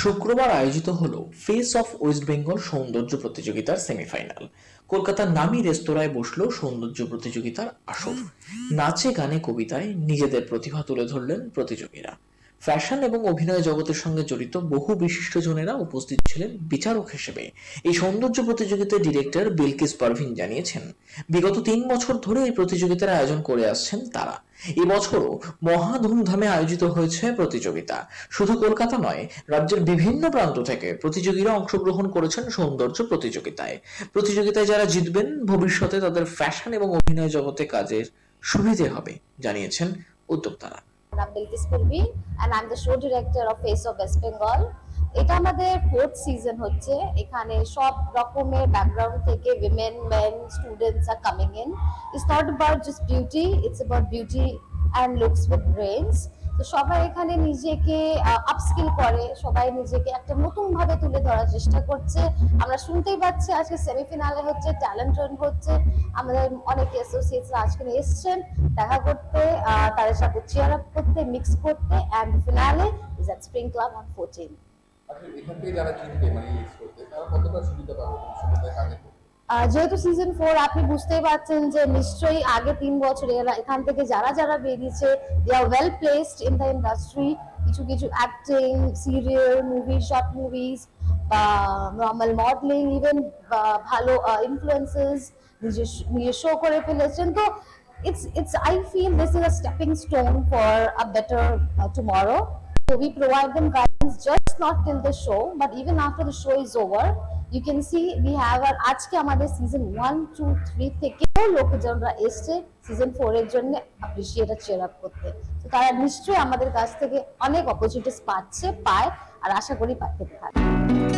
শুক্রবার আয়োজিত হল ফেস অফ ওয়েস্ট বেঙ্গল সৌন্দর্য প্রতিযোগিতার সেমিফাইনাল। কলকাতার নামী রেস্তোরাঁয় বসল সৌন্দর্য প্রতিযোগিতার আসর। নাচে গানে কবিতায় নিজেদের প্রতিভা তুলে ধরলেন প্রতিযোগীরা। ফ্যাশন এবং অভিনয় জগতের সঙ্গে জড়িত বহু বিশিষ্টজনেরা উপস্থিত ছিলেন বিচারক হিসেবে। এই সৌন্দর্য প্রতিযোগিতার ডিরেক্টর বিলকিস পারভিন জানিয়েছেন, বিগত তিন বছর ধরে এই প্রতিযোগিতার আয়োজন করে আসছেন তারা। এবছরও মহা ধুমধামে আয়োজিত হয়েছে প্রতিযোগিতা। শুধু কলকাতা নয়, রাজ্যের বিভিন্ন প্রান্ত থেকে প্রতিযোগীরা অংশগ্রহণ করেছেন সৌন্দর্য প্রতিযোগিতায়। প্রতিযোগিতায় যারা জিতবেন, ভবিষ্যতে তাদের ফ্যাশন এবং অভিনয় জগতে কাজের সুবিধে হবে, জানিয়েছেন উদ্যোক্তারা। নাম I'm Parveen Purvi and I'm the show director of face of West Bengal এটা আমাদের ফোর্থ সিজন হচ্ছে। এখানে সব রকমের ব্যাকগ্রাউন্ড থেকে women men students are coming in it's not about just beauty it's about beauty and looks with brains তো সবাই এখানে নিজেকে আপস্কিল করে, সবাই নিজেকে একটা নতুন ভাবে তুলে ধরার চেষ্টা করছে। আমরা শুনতেই পাচ্ছি আজকে সেমিফিনালে হচ্ছে ট্যালেন্ট রান হচ্ছে। আমাদের অনেক অ্যাসোসিয়েটস আজকে এসছেন দেখা করতে তাদের সাথে চেয়ার আপ করতে মিক্স করতে and finale is at Spring Club on fourteen এখান থেকে যারা জিতবে মানে এই স্কোরতে তারা কতটা সুবিধা পাবে? সুবিধা কাজে করতে? যেহেতু সিজন ফোর আপনি বুঝতেই পারছেন যে নিশ্চয়ই আগে তিন বছরে এরা এখান থেকে যারা যারা বেরিয়েছে they are well placed in the industry কিছু কিছু acting serial movie short movies বা নর্মাল মডেলিং ইভেন ভালো ইনফ্লুয়েন্সেস নিজে শো করে ফেলেছেন তো it's it's I feel this is a stepping stone for a better tomorrow So we provide them guidance just not till the show, but even after the show is over. You can see we have আর আজকে আমাদের season one two three থেকেও লোকজনরা এসছে। Season four এর জন্য appreciate chair up করতে। তো তারা নিশ্চয়ই আমাদের কাছ থেকে অনেক অপরচুনিটিস পাচ্ছে, পায়, আর আশা করি পাতে থাকবে